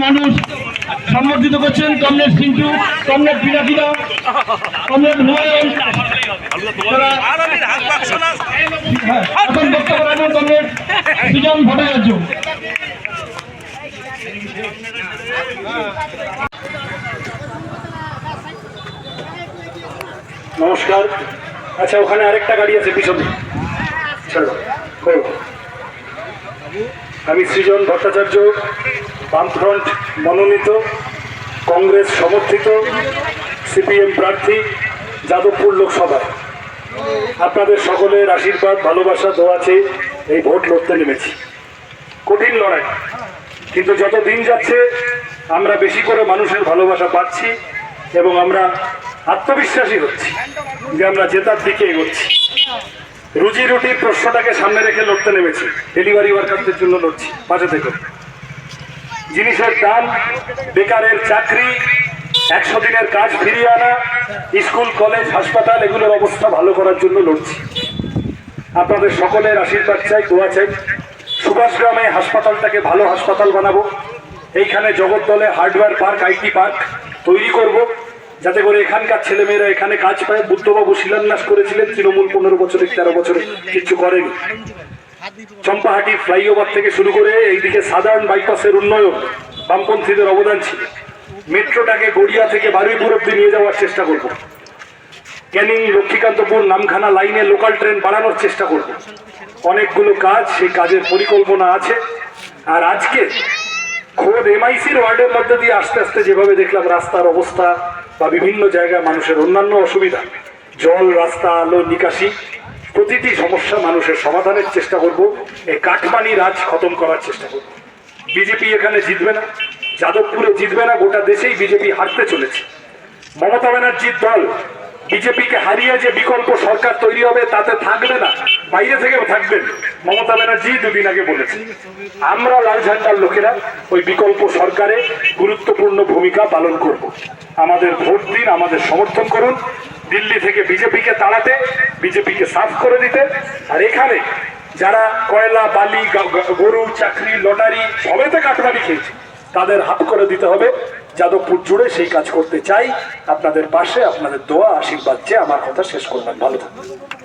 মানুষ সম্বর্ধিত করছেন কমরেড সিন্টু কমরেড পিনাকিদা হুমায়ুন হ্যাঁ, ভট্টাচার্য। নমস্কার। আচ্ছা ওখানে আরেকটা গাড়ি আছে পিছনে। চলো। আমি সৃজন ভট্টাচার্য, বামফ্রন্ট মনোনীত, কংগ্রেস সমর্থিত, সিপিএম প্রার্থী, যাদবপুর লোকসভায়। আপনাদের সকলের আশীর্বাদ, ভালোবাসা দোয়াছে এই ভোট লড়তে নেমেছি। কঠিন লড়াই, কিন্তু যত দিন যাচ্ছে, আমরা বেশি করে মানুষের ভালোবাসা পাচ্ছি এবং আমরা আত্মবিশ্বাসী হচ্ছি যে আমরা জেতার দিকে এগোচ্ছি। রুজি রুটির প্রশ্নটাকে সামনে রেখে লড়তে নেমেছি। ডেলিভারি ওয়ার্কারদের জন্য লড়ছি। পাশে থেকে জিনিসের দাম, বেকারের চাকরি, একশো দিনের কাজ ফিরিয়ে আনা, স্কুল, কলেজ, হাসপাতাল, এগুলোর অবস্থা ভালো করার জন্য লড়ছি। আপনাদের সকলের আশীর্বাদ চাই, দোয়া চাই। সুভাষগ্রামে হাসপাতালটাকে ভালো হাসপাতাল বানাবো। এইখানে জগদ্দলে হার্ডওয়্যার পার্ক, আইটি পার্ক তৈরি করব। যাতে করে এখানকার ছেলেমেয়েরা এখানে কাজ পায়। বুদ্ধবাবু শিলান্যাস করেছিলেন তৃণমূল পনেরো বছরে, তেরো বছরে। কিচ্ছু করেনি। চম্পাহাটি ফ্লাইওভার থেকে শুরু করে এইদিকে সাধারণ বাইপাসের উন্নয়ন, বামপন্থীদের অবদান ছিল। মেট্রোটাকে গড়িয়া থেকে বারুইপুর অব্দি নিয়ে যাওয়ার চেষ্টা করব। ক্যানিং, লক্ষ্মীকান্তপুর, নামখানা লাইনে লোকাল ট্রেন বাড়ানোর চেষ্টা করব। অনেকগুলো কাজ, সেই কাজের পরিকল্পনা আছে। আর আজকে খোদ এমআইসির ওয়ার্ডের মধ্যে দিয়ে আস্তে আস্তে যেভাবে দেখলাম রাস্তার অবস্থা বা বিভিন্ন জায়গায় মানুষের অন্যান্য অসুবিধা, জল, রাস্তা, আলো, নিকাশি, প্রতিটি সমস্যা মানুষের সমাধানের চেষ্টা করব। এই কাঠমানি রাজ খতম করার চেষ্টা করব। বিজেপি এখানে জিতবে না, যাদবপুরে জিতবে না, গোটা দেশেই বিজেপি হারতে চলেছে। মমতা ব্যানার্জির দল বিজেপিকে হারিয়ে যে বিকল্প সরকার তৈরি হবে তাতে থাকবে না, বাইরে থেকে থাকবেন। মমতা ব্যানার্জি দুদিন আগে বলেছেন, আমরা লাল ঝান্ডার লোকেরা ওই বিকল্প সরকারে গুরুত্বপূর্ণ ভূমিকা পালন করব। আমাদের ভোট দিন, আমাদের সমর্থন করুন। দিল্লি থেকে বিজেপিকে তাড়াতে, বিজেপিকে সাফ করে দিতে। আর এখানে যারা কয়লা, বালি গরু, চাকরি, লটারি, সবেতে কাটমানি খেয়েছে, তাদের হাত করে দিতে হবে। যাদবপুর জুড়ে সেই কাজ করতে চাই। আপনাদের পাশে, আপনাদের দোয়া, আশীর্বাদ চেয়ে আমার কথা শেষ করবেন। ভালো থাকবেন।